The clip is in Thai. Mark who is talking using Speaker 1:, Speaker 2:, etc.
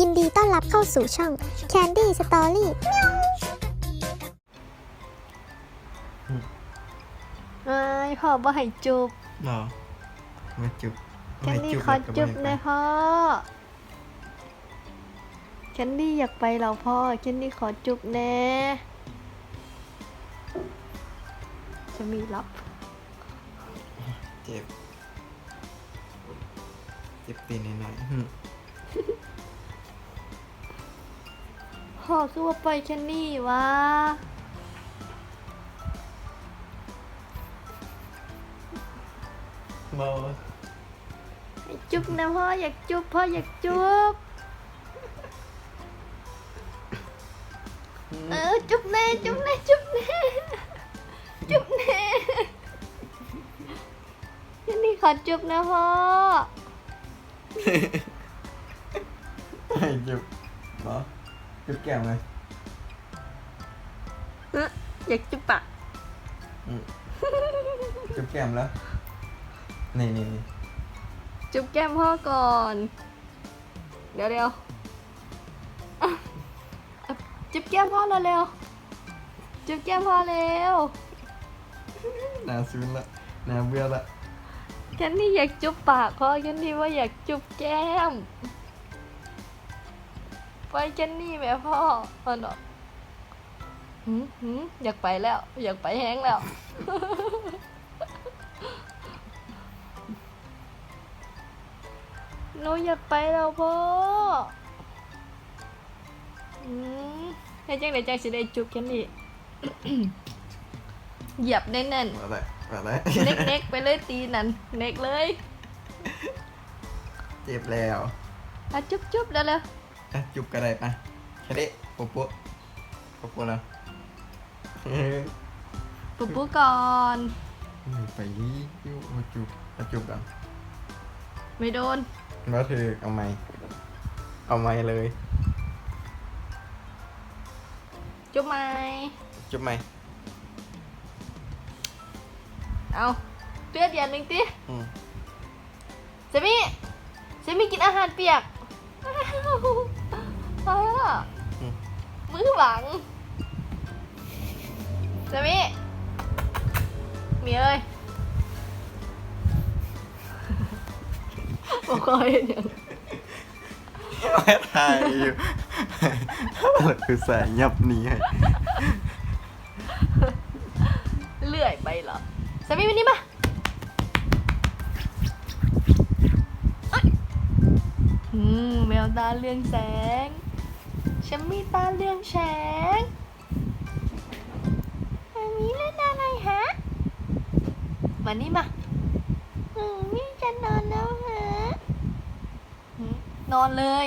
Speaker 1: ยินดีต้อนรับเข้าสู่ช่อง Candy Story
Speaker 2: ไอ้ยพ่อบ่ให้จุบ
Speaker 3: หรอมาจุบ
Speaker 2: แคนดี้ขอจุบหนะพ่อแคนดี้อยากไปเหราพ่อแคนดี้ขอจุบแน่จะมีรับ
Speaker 3: เจ็บ เจ็บตีนหน่อยๆหึ
Speaker 2: พ่ อคือว่าไปแคนดี้วะ
Speaker 3: เบา
Speaker 2: ให้จุบนะพ่ออยากจุบพ่ออยากจุบเออจุบแน่จุบแน่จุบแน่จุบแน่แคนดี้ขอจุบนะพ่อ
Speaker 3: จุบแก้มเลย
Speaker 2: เอ๊ะอยากจุบปะ
Speaker 3: อืมจุบแก้มแล้ว นี่นี่นี่
Speaker 2: จุบแก้มพ่อก่อน เดี๋ยวเดี๋ยวอะอะจุบแก้มพ่อเร็วๆจุบแก้มพ่อเร็ว
Speaker 3: หนาซึ้งละหนาเบื่อละ
Speaker 2: แคนนี่อยากจุบปากพ่อแคนนี่ว่าอยากจุบแก้ม ไปแคนนี่แม่พ่อเออเนาะหืมหืมอยากไปแล้ว อยากไปแห้งแล้ว หนูอยากไปแล้วพ่ออืมให้จังไดจังสิได้จุบแคนนี่ เหยียบแน่น
Speaker 3: มาเลยมาเลย
Speaker 2: ๆเน็กๆไปเลยตีนั่นเน็กเลย
Speaker 3: เจ็บแล้ว
Speaker 2: อะจุ๊บจุ๊บเดี๋ยวเลย
Speaker 3: อะจุบก็ได้ปะแค่นี้ปุ๊บปุ๊บปุ๊บปุ๊บแล้วเฮ้ย
Speaker 2: ปุ๊บปุ๊บก่อน
Speaker 3: ไปยี่ยูมาจุบมาจุบกัน
Speaker 2: ไม่โดน
Speaker 3: มาถือเอาไม้เอาไม้เลย
Speaker 2: จุ๊บไหม
Speaker 3: จุบไหม
Speaker 2: เอาเปียกอย่างหนึ่งติ
Speaker 3: อืม
Speaker 2: เซมี่เซมี่กินอาหารเปียก อ้าวอ้าว
Speaker 3: อืม
Speaker 2: มือหวังเซมี่มีเอ้ยบอกคอยเดี๋ยว
Speaker 3: ไม่ทายอยู่อะไรคือใส่ยับหนี้ให้
Speaker 2: เลื่อยไปเหรอเซมี่มานี่มา ตาเรืองแสง ฉันมีตาเรืองแสงอันนี้เล่นอะไรฮะ มานี่มาอืมนี่จะนอนแล้วฮะอืมนอนเลย